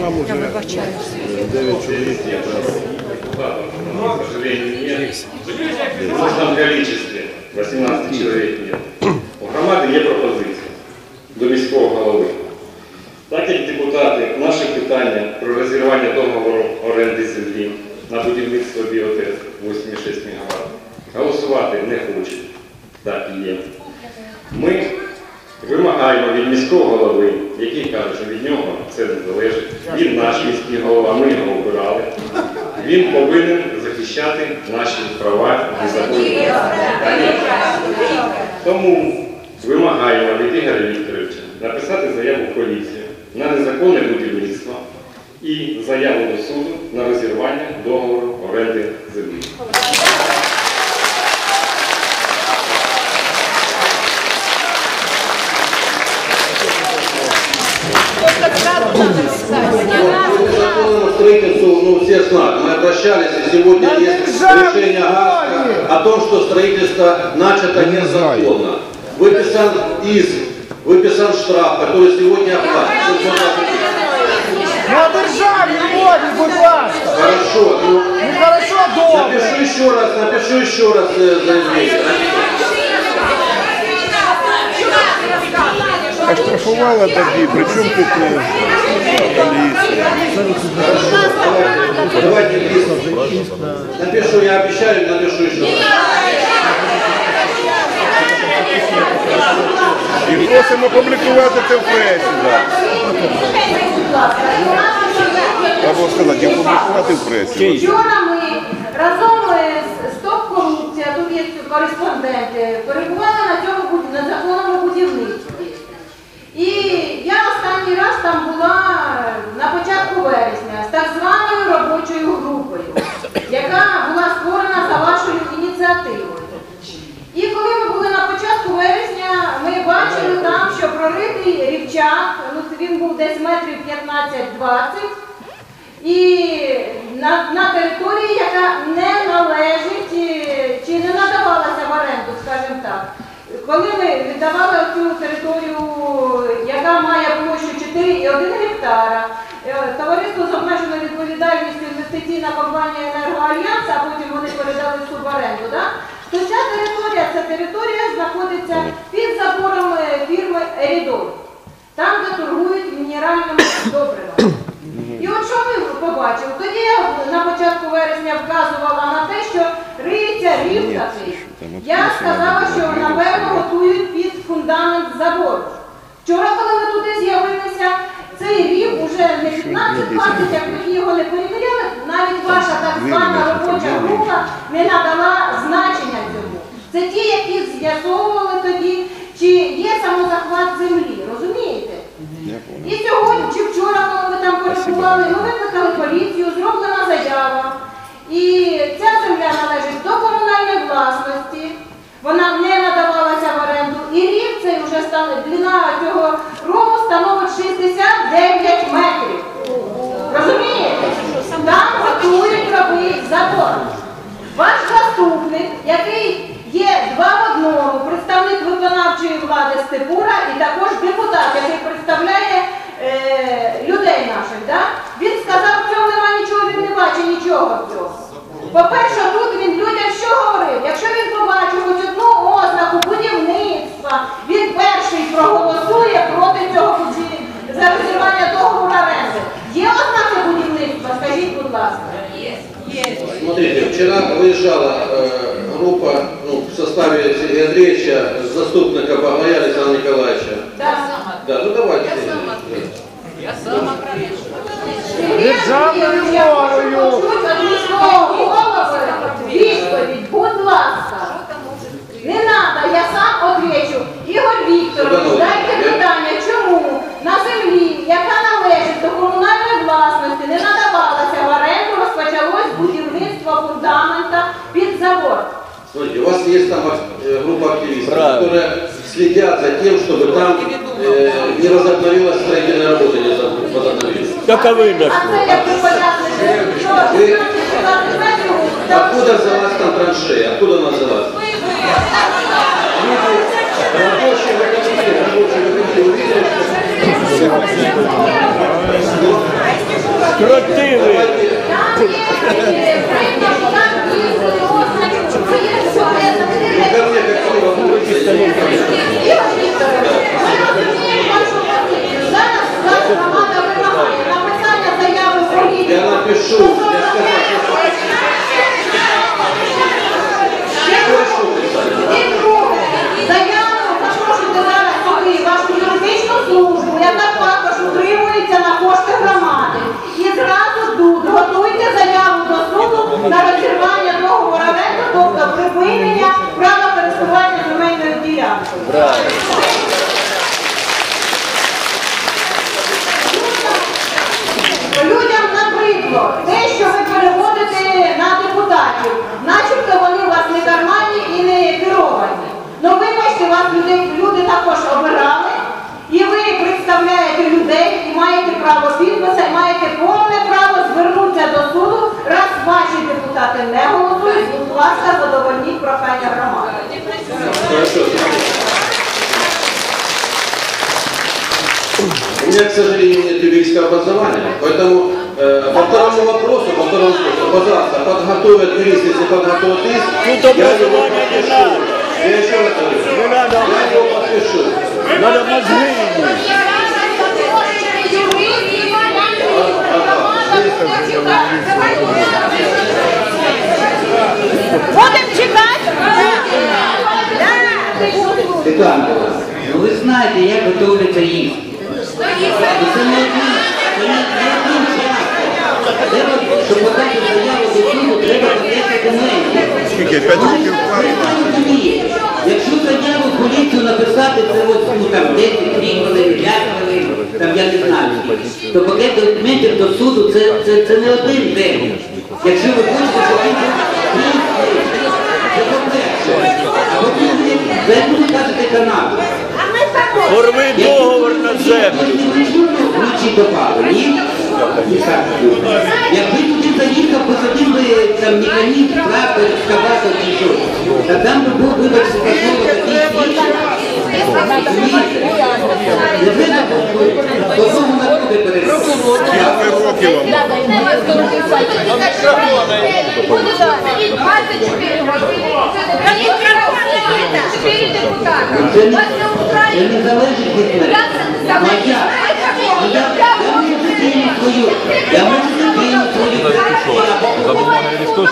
Нам уже 9 чоловік якраз. К. В нужном количестве. 18 чоловік нет. У громади є пропозиція до міського голови. Так як депутати наше питання про розірвання договору оренди землі на будівництво біотес 8,6 МВт голосувати не хочуть. Так і є. Ми вимагаємо від міського голови, який каже, що від нього це не залежить. Він наш міський голова, ми його обирали. Він повинен захищати наші права і закони. Тому вимагаємо від Ігоря Вікторовича написати заяву в поліцію на незаконне будівництво і заяву до суду на розірвання договору оренди обращались, и сегодня есть решение ГАСКа о том, что строительство начато незаконно. Выписан иск, выписан штраф, который сегодня оплачен. На державі воді, будь ласка. Хорошо, ну, Ну хорошо, добре. напишу еще раз, напишу еще раз э, заявление. А штрафувала тоді, при чому тут е, поліція? Давайте. Напишу, я обещаю, напишу еще. І просимо публікувати це в пресі. Да. Треба сказати, і публікувати в пресі. Вчора ми разом з Стоп Корупція, тут є кореспонденти, перебували на цьому буд- незаконному будівництві. І я останній раз там була на початку вересня з так званою робочою групою, яка була створена за вашою ініціативою. І коли ми були на початку вересня, ми бачили там, що проритий рівчак, ну він був десь метрів 15-20, і на, на території, яка не належить е, чи не надавалася в оренду, скажімо так. Коли ми віддавали цю територію, яка 4,1 гектара, е, товариство з обмеженою відповідальністю інвестиційна компанія «Енергоальянс», а потім вони передали в суборенду, да? то ця територія, ця територія знаходиться під забором фірми Ерідой, там, де торгують мінеральними добривами. І от що ми побачили? Тоді я на початку вересня вказувала на те, що риється рів такий. Я сказала, що напевно готують під фундамент забору. Вчора, коли ми туди з'явилися, цей рік уже не 15-20, як ми його не перевіряли, навіть ваша так звана робоча група не надала значення цьому. Це ті, які з'ясовували тоді, чи є самозахват землі, розумієте? І сьогодні чи вчора, коли ви там перебували, ми викликали поліцію, 89 метрів. Розумієте? Там готують робити закон. Ваш заступник, який є два в одному, представник виконавчої влади Степура і також депутат, який представляє е, людей наших, да? він сказав, в цьому немає нічого, він не бачить нічого в цього. По-перше, вчера выезжала э, группа ну, в составе Сергея Андреевича, заступника Баглая Александра Николаевича. Да. Да, ну давайте. Державною мовою. Відповідь, будь ласка. Не треба, я сам отвечу. Ігор Вікторович, дайте питання, чому на землі, яка належить до комунальної у вас есть там э, группа активистов, которые следят за тем, чтобы там э, не возобновилась строительная работа, не возобновилась. Таковы А це як ви поясните, що 16 метрів, там Откуда взялась там траншея? Откуда она взялась? Рабочие выходили, рабочие выходили, увидели, что Кротили. Також обирали, і ви представляєте людей і маєте право підпису, і маєте повне право звернутися до суду, раз ваші депутати не голосують, будь ласка, задовольніть прохання громади. У меня, к сожалению, нет юридического образования, поэтому э, по второму вопросу, по второму вопросу, пожалуйста, подготовят юрист, если подготовят иск, Тут я не подпишу. Надо. Не надо. мозги иметь. Будемо чекати? Ну ви знаєте, як готуються їсти. Це не один, час. Щоб подати заяву до суду, треба по 10 документів. Скільки? П'ять років якщо заяву поліцію написати, це ось, ну, там 10, 3 5 хвилин, там я не знаю, то пакет документів до суду це, це, це не один день. Якщо ви хочете, щоб він це ви кажете Канаду? Порви договор на землю. Ключі допали, ні? Якби туди заїхав, посадив би там механізм, трактор, екскаватор чи що, та там би був, вибачте, Не, це не залежить від мене. Моя. Ну, я, я можу дитину свою, я можу дитину свою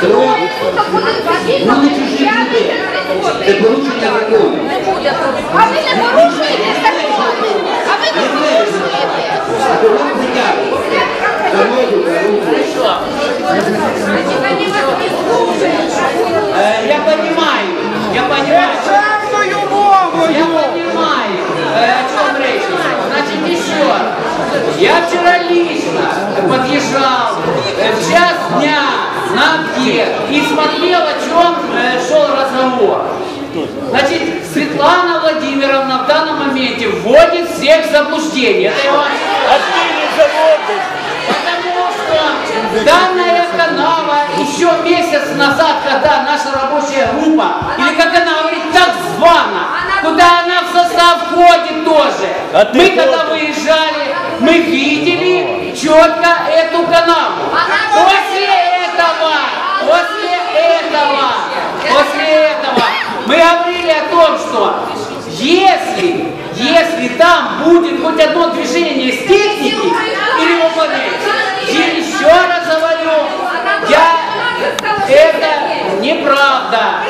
Срок. Ну не чужі люди. Це порушення закону. А ви не порушуєте закон! А ви не порушуєте! А кого притягують? За ногу, за руку. Э, Я понимаю, я понимаю. Державною мовою! Я понимаю, э, о чем речь. Значит, еще раз. Я вчера лично подъезжал э, в час дня на объект и смотрел, о чем э, шел разговор. Значит, Светлана Владимировна в данном моменте вводит всех в заблуждение. Это А. Потому что данная канава еще месяц назад, когда наша рабочая группа, или как она говорит, так звана, куда она в состав входит тоже. А мы когда выезжали, мы видели четко эту канаву. После этого, после этого, после этого мы говорили о том, что если, если там будет хоть одно движение с техники или выполнение, я еще раз говорю, я, это неправда,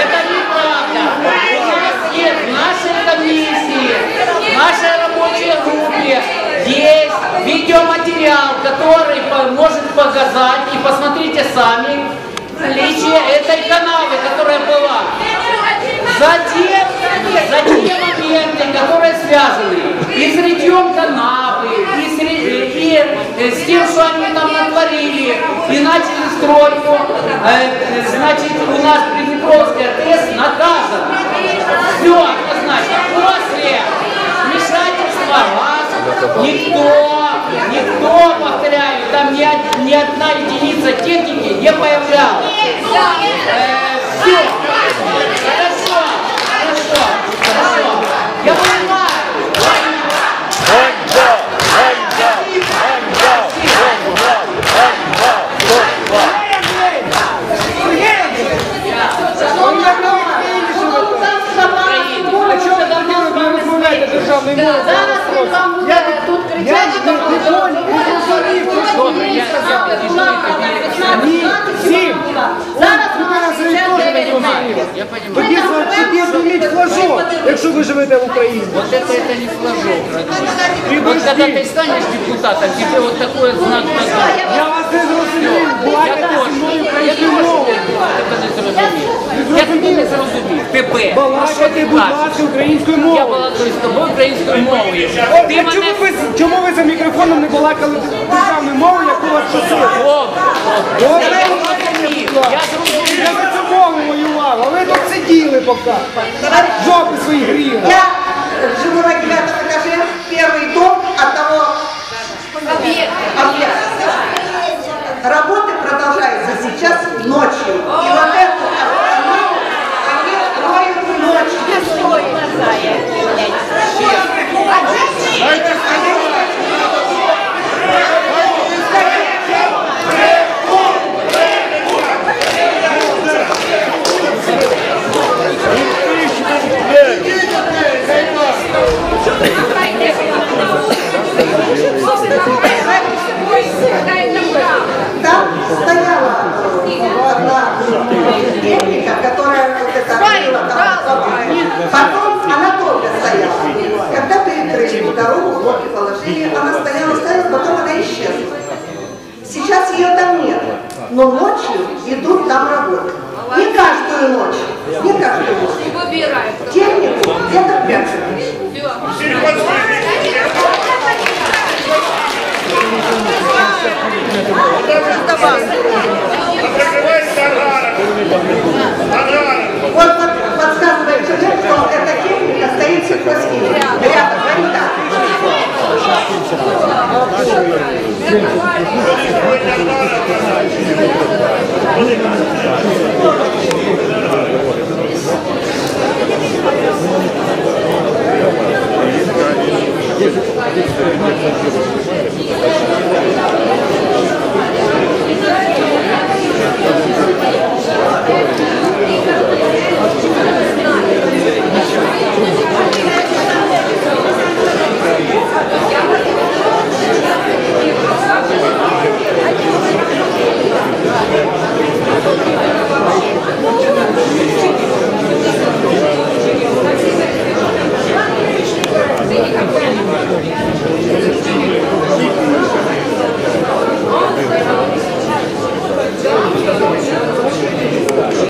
это неправда. У нас нет в нашей комиссии, в нашей рабочей группе есть видеоматериал, который может показать, и посмотрите сами, наличие этой канавы, которая была. Затем, за те моменты, которые связаны и с рытьем канавы, и с, ре- и, э, с тем, что они там натворили, и начали стройку, э, значит, у нас Приднепровская ТЭС наказана. Все, однозначно. После вмешательства вас никто, никто, повторяю, там ни, ни одна единица техники не появлялась. telefone. Якщо ви живете в Україні. Вот це не флажок, родной. Вот когда ты станешь депутатом, тебе от такой знак дадут. Я вас не зрозумів, бачите зі мною українською мовою. Я тебе не зрозумів. Тебе. А що Балакайте, будь ласка, українською Я мовою. з тобою українською мовою. Е, а чому ви, чому ви за мікрофоном не балакали державною мовою, яку вас просили? Добре, Добре, я балакайте, будь зрозумів, ласка. я зрозумів. Я за цю мову воював, а ви тут сиділи поки. Жопи свої гріли. Я живу на девятом этаже, первый дом одного объекта. Работы Там стояла одна техника, которая вот это открыла там Потом она долго стояла. Когда перекрыли дорогу, ноги положили, она стояла, стояла, потом она исчезла. Сейчас ее там нет, но ночью идут там работы. Не каждую ночь, не каждую ночь. Технику где-то прячут. Вот под- подсказывает человек, что эта техника стоит в сельхозхимии. Рядом.